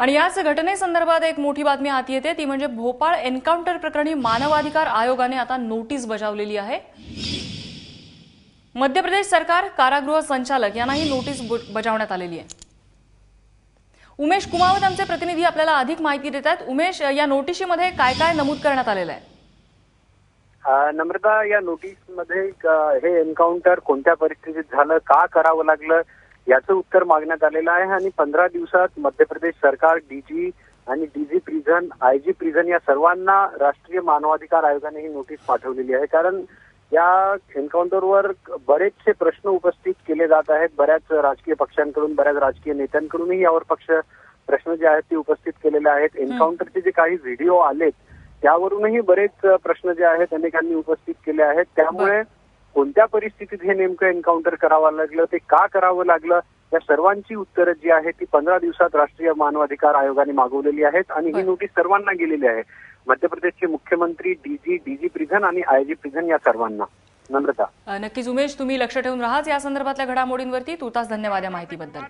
आणि याच घटनेसंदर्भात एक मोठी बातमी हाती येते. ती म्हणजे भोपाळ एन्काउंटर प्रकरणी मानवाधिकार आयोगाने आता नोटीस बजावलेली आहे. मध्य प्रदेश सरकार कारागृह संचालक यांनाही नोटीस बजावण्यात आलेली आहे. उमेश कुमावत आमचे प्रतिनिधी आपल्याला अधिक माहिती देत आहेत. उमेश या नोटिशीमध्ये काय काय नमूद करण्यात आलेलं आहे? नम्रता या नोटीसमध्ये मध्ये हे एन्काउंटर कोणत्या परिस्थितीत झालं का करावं लागलं याचं उत्तर मागण्यात आलेलं आहे आणि पंधरा दिवसात मध्य प्रदेश सरकार डीजी आणि डीजी प्रिझन आयजी प्रिझन या सर्वांना राष्ट्रीय मानवाधिकार आयोगाने ही नोटीस पाठवलेली आहे. कारण या एन्काउंटरवर बरेचसे प्रश्न उपस्थित केले जात आहेत. बऱ्याच राजकीय पक्षांकडून बऱ्याच राजकीय नेत्यांकडूनही यावर पक्ष प्रश्न जे आहेत ते उपस्थित केलेले आहेत. एन्काउंटरचे जे काही व्हिडिओ आलेत त्यावरूनही बरेच प्रश्न जे आहेत अनेकांनी उपस्थित केले आहेत. त्यामुळे कोणत्या परिस्थितीत हे नेमकं एन्काउंटर करावं लागलं ते का करावं लागलं या सर्वांची उत्तरं जी आहेत ती पंधरा दिवसात राष्ट्रीय मानवाधिकार आयोगाने मागवलेली आहेत आणि ही. नोटीस सर्वांना गेलेली आहे. मध्य प्रदेशचे मुख्यमंत्री डीजी डीजी प्रिझन आणि आयजी प्रिझन या सर्वांना. नम्रता. नक्कीच उमेश तुम्ही लक्ष ठेवून राहाच या संदर्भातल्या घडामोडींवरती तुर्तास धन्यवाद या माहितीबद्दल.